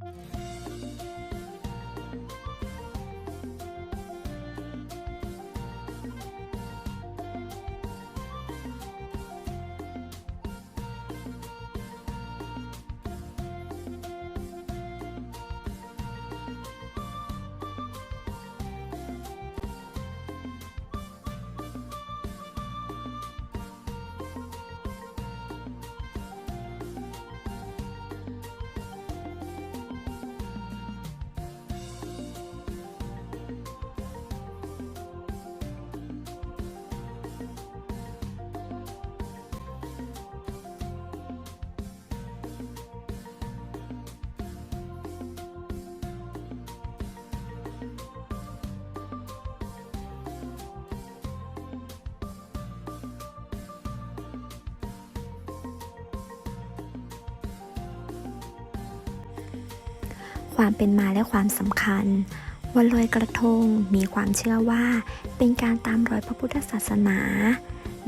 Bye. ความเป็นมาและความสำคัญ วันลอยกระทงมีความเชื่อว่า เป็นการตามรอยพระพุทธศาสนา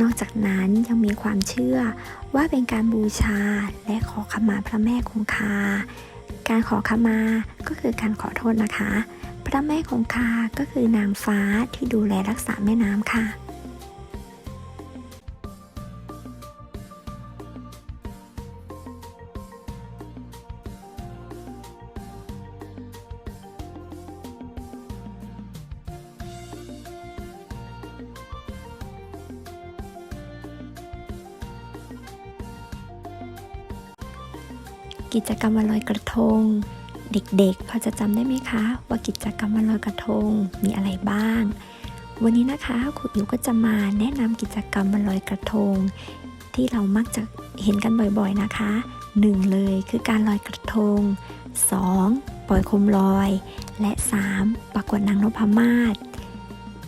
นอกจากนั้นยังมีความเชื่อว่าเป็นการบูชาและขอขมาพระแม่คงคา การขอขมาก็คือการขอโทษนะคะ พระแม่คงคาก็คือนางฟ้าที่ดูแลรักษาแม่น้ำค่ะ กิจกรรมวันลอยกระทง เด็กๆ พอจะจำได้ไหมคะ ว่ากิจกรรมวันลอยกระทงมีอะไรบ้าง วันนี้นะคะครูอิ๋วก็จะมาแนะนำกิจกรรมวันลอยกระทง ที่เรามักจะเห็นกันบ่อยๆนะคะ 1. เลยคือการลอยกระทง 2. ปล่อยโคมลอย และ 3. ประกวดนางนพมาศ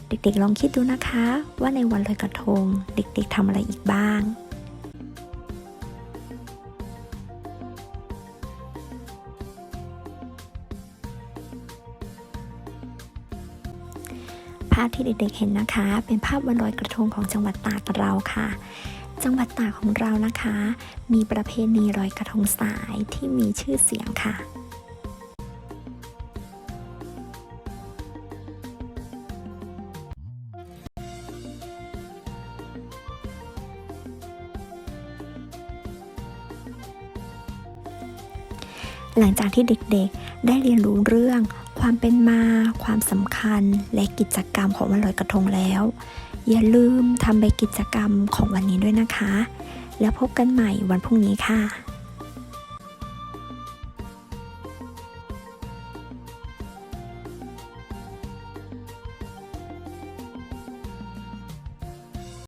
เด็กๆลองคิดดูนะคะ ว่าในวันลอยกระทง เด็กๆทำอะไรอีกบ้าง ภาพที่เด็กๆเห็นนะคะ เป็นภาพวันลอยกระทงของจังหวัดตากเราค่ะ จังหวัดตากของเรานะคะ มีประเพณีลอยกระทงสายที่มีชื่อเสียงค่ะหลังจากที่เด็กๆ ได้เรียนรู้เรื่อง ความเป็นมา ความสำคัญและกิจกรรมของวันลอยกระทงแล้ว อย่าลืมทำใบกิจกรรมของวันนี้ด้วยนะคะ แล้วพบกันใหม่วันพรุ่งนี้ค่ะ